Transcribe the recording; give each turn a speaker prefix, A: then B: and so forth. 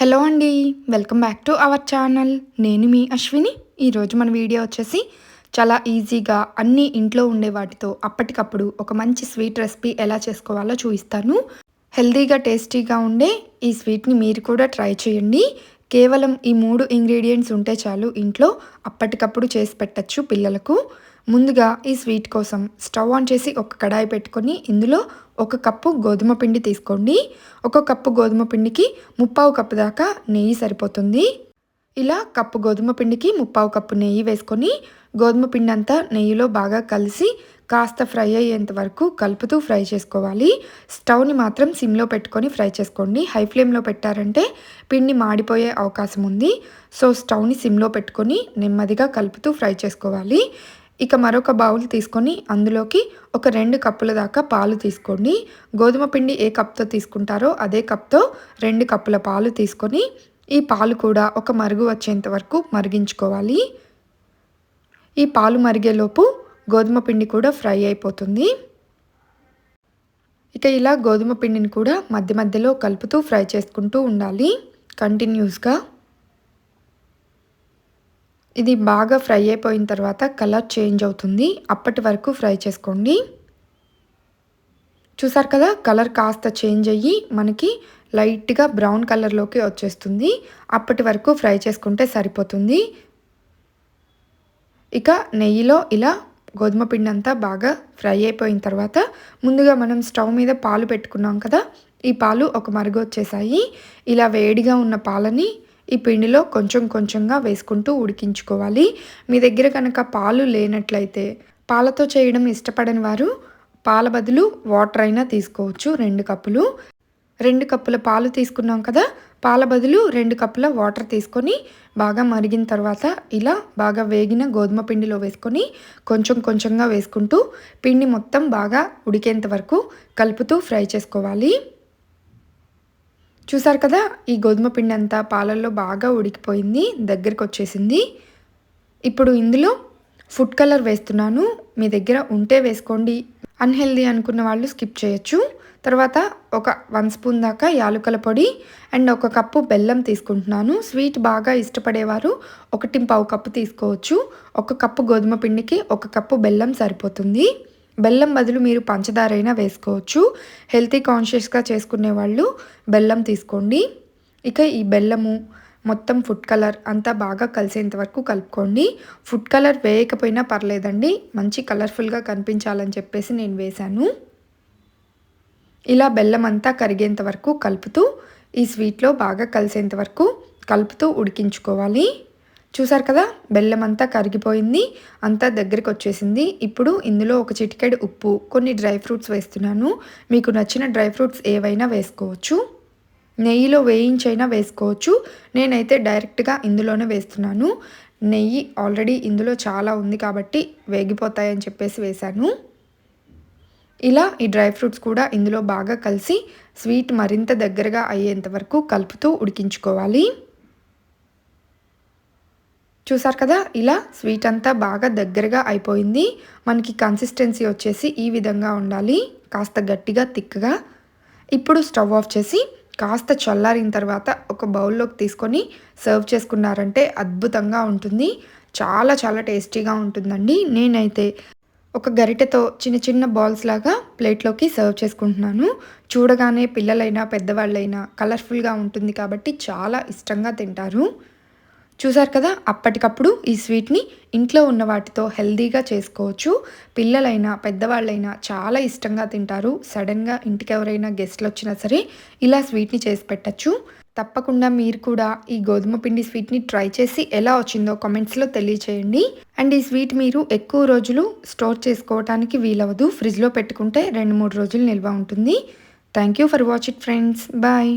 A: Hello అండి welcome back to our channel. నేను మీ అశ్విని. ఈరోజు మన వీడియో వచ్చేసి చాలా ఈజీగా అన్ని ఇంట్లో ఉండే వాటితో అప్పటికప్పుడు ఒక మంచి స్వీట్ రెసిపీ ఎలా చేసుకోవాలో చూపిస్తాను. హెల్తీగా టేస్టీగా ఉండే ఈ స్వీట్ని మీరు కూడా ట్రై చేయండి. కేవలం ఈ మూడు ఇంగ్రీడియంట్స్ ఉంటే చాలు ఇంట్లో అప్పటికప్పుడు చేసి పెట్టచ్చు పిల్లలకు. ముందుగా ఈ స్వీట్ కోసం స్టవ్ ఆన్ చేసి ఒక కడాయి పెట్టుకొని ఇందులో ఒక కప్పు గోధుమ పిండి తీసుకోండి. ఒక కప్పు గోధుమ పిండికి ముప్పావు కప్పు దాకా నెయ్యి సరిపోతుంది. ఇలా కప్పు గోధుమ పిండికి ముప్పావు కప్పు నెయ్యి వేసుకొని గోధుమ పిండి అంతా నెయ్యిలో బాగా కలిసి కాస్త ఫ్రై అయ్యేంత వరకు కలుపుతూ ఫ్రై చేసుకోవాలి. స్టవ్ని మాత్రం సిమ్లో పెట్టుకొని ఫ్రై చేసుకోండి. హై ఫ్లేమ్లో పెట్టారంటే పిండి మాడిపోయే అవకాశం ఉంది. సో స్టవ్ని సిమ్లో పెట్టుకొని నెమ్మదిగా కలుపుతూ ఫ్రై చేసుకోవాలి. ఇక మరొక బౌల్ తీసుకొని అందులోకి ఒక రెండు కప్పుల దాకా పాలు తీసుకోండి గోధుమ పిండి ఏ కప్తో తీసుకుంటారో అదే కప్తో రెండు కప్పుల పాలు తీసుకొని ఈ పాలు కూడా ఒక మరుగు వచ్చేంత వరకు మరిగించుకోవాలి. ఈ పాలు మరిగేలోపు గోధుమ పిండి కూడా ఫ్రై అయిపోతుంది. ఇక ఇలా గోధుమ పిండిని కూడా మధ్య మధ్యలో కలుపుతూ ఫ్రై చేసుకుంటూ ఉండాలి. కంటిన్యూస్గా ఇది బాగా ఫ్రై అయిపోయిన తర్వాత కలర్ చేంజ్ అవుతుంది. అప్పటి వరకు ఫ్రై చేసుకోండి. చూసారు కదా కలర్ కాస్త చేంజ్ అయ్యి మనకి లైట్గా బ్రౌన్ కలర్లోకి వచ్చేస్తుంది. అప్పటి వరకు ఫ్రై చేసుకుంటే సరిపోతుంది. ఇక నెయ్యిలో ఇలా గోధుమ పిండి అంతా బాగా ఫ్రై అయిపోయిన తర్వాత ముందుగా మనం స్టవ్ మీద పాలు పెట్టుకున్నాం కదా ఈ పాలు ఒక మరుగు వచ్చేసాయి. ఇలా వేడిగా ఉన్న పాలని ఈ పిండిలో కొంచెం కొంచెంగా వేసుకుంటూ ఉడికించుకోవాలి. మీ దగ్గర కనుక పాలు లేనట్లయితే పాలతో చేయడం ఇష్టపడని వారు పాల బదులు వాటర్ అయినా తీసుకోవచ్చు రెండు కప్పులు. రెండు కప్పుల పాలు తీసుకున్నాం కదా పాల బదులు రెండు కప్పుల వాటర్ తీసుకొని బాగా మరిగిన తర్వాత ఇలా బాగా వేగిన గోధుమ పిండిలో వేసుకొని కొంచెం కొంచెంగా వేసుకుంటూ పిండి మొత్తం బాగా ఉడికేంత వరకు కలుపుతూ ఫ్రై చేసుకోవాలి. చూసారు కదా ఈ గోధుమ పిండి అంతా పాలల్లో బాగా ఉడికిపోయింది దగ్గరికి వచ్చేసింది. ఇప్పుడు ఇందులో ఫుడ్ కలర్ వేస్తున్నాను. మీ దగ్గర ఉంటే వేసుకోండి. అన్హెల్దీ అనుకున్న వాళ్ళు స్కిప్ చేయొచ్చు. తర్వాత ఒక వన్ స్పూన్ దాకా యాలుకల పొడి అండ్ ఒక కప్పు బెల్లం తీసుకుంటున్నాను. స్వీట్ బాగా ఇష్టపడేవారు ఒకటి పావు కప్పు తీసుకోవచ్చు. ఒక కప్పు గోధుమ పిండికి ఒక కప్పు బెల్లం సరిపోతుంది. బెల్లం బదులు మీరు పంచదార అయినా వేసుకోవచ్చు. హెల్తీ కాన్షియస్గా చేసుకునే వాళ్ళు బెల్లం తీసుకోండి. ఇక ఈ బెల్లము మొత్తం ఫుడ్ కలర్ అంతా బాగా కలిసేంత వరకు కలుపుకోండి. ఫుడ్ కలర్ వేయకపోయినా పర్లేదండి. మంచి కలర్ఫుల్గా కనిపించాలని చెప్పేసి నేను వేశాను. ఇలా బెల్లం అంతా కరిగేంత వరకు కలుపుతూ ఈ స్వీట్లో బాగా కలిసేంత వరకు కలుపుతూ ఉడికించుకోవాలి. చూసారు కదా? బెల్లం అంతా కరిగిపోయింది. అంతా దగ్గరికి వచ్చేసింది. ఇప్పుడు ఇందులో ఒక చిటికెడు ఉప్పు కొన్ని డ్రై ఫ్రూట్స్ వేస్తున్నాను. మీకు నచ్చిన డ్రై ఫ్రూట్స్ ఏవైనా వేసుకోవచ్చు. నెయ్యిలో వేయించైనా వేసుకోవచ్చు. నేనైతే డైరెక్ట్గా ఇందులోనే వేస్తున్నాను. నెయ్యి ఆల్రెడీ ఇందులో చాలా ఉంది కాబట్టి వేగిపోతాయని చెప్పేసి వేశాను. ఇలా ఈ డ్రై ఫ్రూట్స్ కూడా ఇందులో బాగా కలిసి స్వీట్ మరింత దగ్గరగా అయ్యేంత వరకు కలుపుతూ ఉడికించుకోవాలి. చూసారు కదా? ఇలా స్వీట్ అంతా బాగా దగ్గరగా అయిపోయింది. మనకి కన్సిస్టెన్సీ వచ్చేసి ఈ విధంగా ఉండాలి. కాస్త గట్టిగా తిక్కగా ఇప్పుడు స్టవ్ ఆఫ్ చేసి కాస్త చల్లారిన తర్వాత ఒక బౌల్లోకి తీసుకొని సర్వ్ చేసుకున్నారంటే అద్భుతంగా ఉంటుంది. చాలా చాలా టేస్టీగా ఉంటుందండి. నేనైతే ఒక గరిటెతో చిన్న చిన్న బాల్స్ లాగా ప్లేట్లోకి సర్వ్ చేసుకుంటున్నాను. చూడగానే పిల్లలైనా పెద్దవాళ్ళైనా కలర్ఫుల్గా ఉంటుంది కాబట్టి చాలా ఇష్టంగా తింటారు. చూసారు కదా అప్పటికప్పుడు ఈ స్వీట్ని ఇంట్లో ఉన్న వాటితో హెల్దీగా చేసుకోవచ్చు. పిల్లలైనా పెద్దవాళ్ళైనా చాలా ఇష్టంగా తింటారు. సడన్గా ఇంటికి ఎవరైనా గెస్ట్లు వచ్చినా సరే ఇలా స్వీట్ని చేసి పెట్టచ్చు. తప్పకుండా మీరు కూడా ఈ గోధుమ పిండి స్వీట్ని ట్రై చేసి ఎలా వచ్చిందో కామెంట్స్లో తెలియచేయండి. అండ్ ఈ స్వీట్ మీరు ఎక్కువ రోజులు స్టోర్ చేసుకోవడానికి వీలవదు ఫ్రిడ్జ్లో పెట్టుకుంటే రెండు మూడు రోజులు నిల్వ ఉంటుంది. Thank you for watch it friends. Bye.